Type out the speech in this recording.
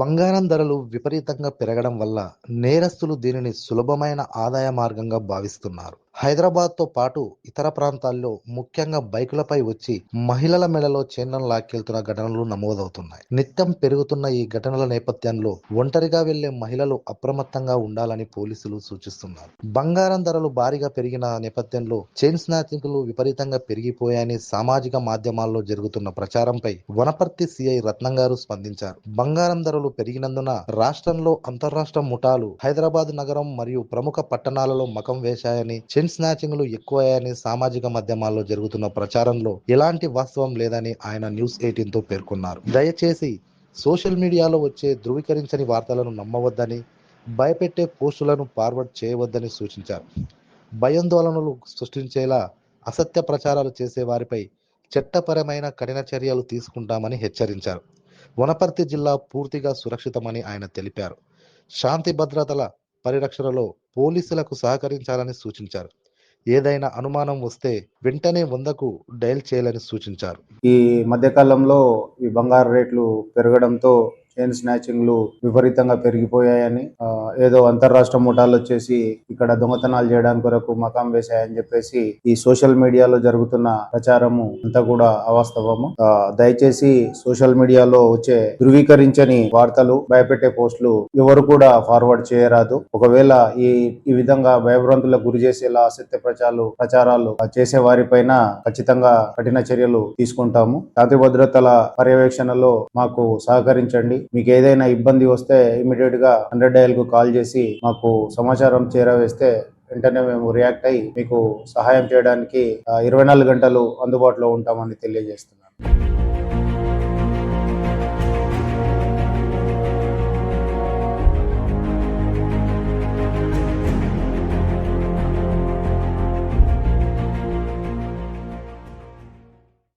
బంగారం ధరలు విపరీతంగా పెరగడం వల్ల నేరస్తులు దీనిని సులభమైన ఆదాయ మార్గంగా భావిస్తున్నారు. హైదరాబాద్తో పాటు ఇతర ప్రాంతాల్లో ముఖ్యంగా బైకులపై వచ్చి మహిళల మెడలో చైన్లను లాక్కెళ్తున్న ఘటనలు నమోదవుతున్నాయి. నిత్యం పెరుగుతున్న ఈ ఘటనల నేపథ్యంలో ఒంటరిగా వెళ్ళే మహిళలు అప్రమత్తంగా ఉండాలని పోలీసులు సూచిస్తున్నారు. బంగారం ధరలు భారీగా పెరిగిన నేపథ్యంలో చైన్ స్నాచింగ్లు విపరీతంగా పెరిగిపోయాయని సామాజిక మాధ్యమాల్లో జరుగుతున్న ప్రచారంపై వనపర్తి సిఐ రత్నం గారు స్పందించారు. బంగారం ధరలు పెరిగినందున రాష్ట్రంలో అంతరాష్ట్ర ముఠాలు హైదరాబాద్ నగరం మరియు ప్రముఖ పట్టణాలలో మకం వేశాయని చైన్ స్నాచింగ్లు ఎక్కువయ్యాయని సామాజిక మాధ్యమాల్లో జరుగుతున్న ప్రచారంలో ఎలాంటి వాస్తవం లేదని ఆయన న్యూస్ ఎయిటీన్తో పేర్కొన్నారు. దయచేసి సోషల్ మీడియాలో వచ్చే ధృవీకరించని వార్తలను నమ్మవద్దని భయపెట్టే పోస్టులను ఫార్వర్డ్ చేయవద్దని సూచించారు. భయాందోళనలు సృష్టించేలా అసత్య ప్రచారాలు చేసే వారిపై చట్టపరమైన కఠిన చర్యలు తీసుకుంటామని హెచ్చరించారు. వనపర్తి జిల్లా పూర్తిగా సురక్షితమని ఆయన తెలిపారు. శాంతి భద్రతల పరిరక్షణలో పోలీసులకు సహకరించాలని సూచించారు. ఏదైనా అనుమానం వస్తే వెంటనే వందకు డయల్ చేయాలని సూచించారు. ఈ మధ్యకాలంలో ఈ బంగారు రేట్లు పెరగడంతో చైన్ స్నాచింగ్లు విపరీతంగా పెరిగిపోయాయని ఏదో అంతర్రాష్ట్ర ముఠాలు వచ్చేసి ఇక్కడ దొంగతనాలు చేయడానికి కొరకు మకాం వేశాయని చెప్పేసి ఈ సోషల్ మీడియాలో జరుగుతున్న ప్రచారము అంతా కూడా అవాస్తవము. దయచేసి సోషల్ మీడియాలో వచ్చే ధృవీకరించని వార్తలు భయపెట్టే పోస్టులు ఎవరు కూడా ఫార్వర్డ్ చేయరాదు. ఒకవేళ ఈ ఈ విధంగా భయభ్రాంతులకు గురి చేసేలా అసత్య ప్రచారాలు ప్రచారాలు చేసే వారిపైన ఖచ్చితంగా కఠిన చర్యలు తీసుకుంటాము. శాంతి భద్రతల పర్యవేక్షణలో మాకు సహకరించండి. మీకు ఏదైనా ఇబ్బంది వస్తే ఇమీడియట్గా హండ్రెడ్ డయల్కు కాల్ చేసి మాకు సమాచారం చేరవేస్తే వెంటనే మేము రియాక్ట్ అయ్యి మీకు సహాయం చేయడానికి ఇరవై నాలుగు గంటలు అందుబాటులో ఉంటామని తెలియజేస్తున్నాను.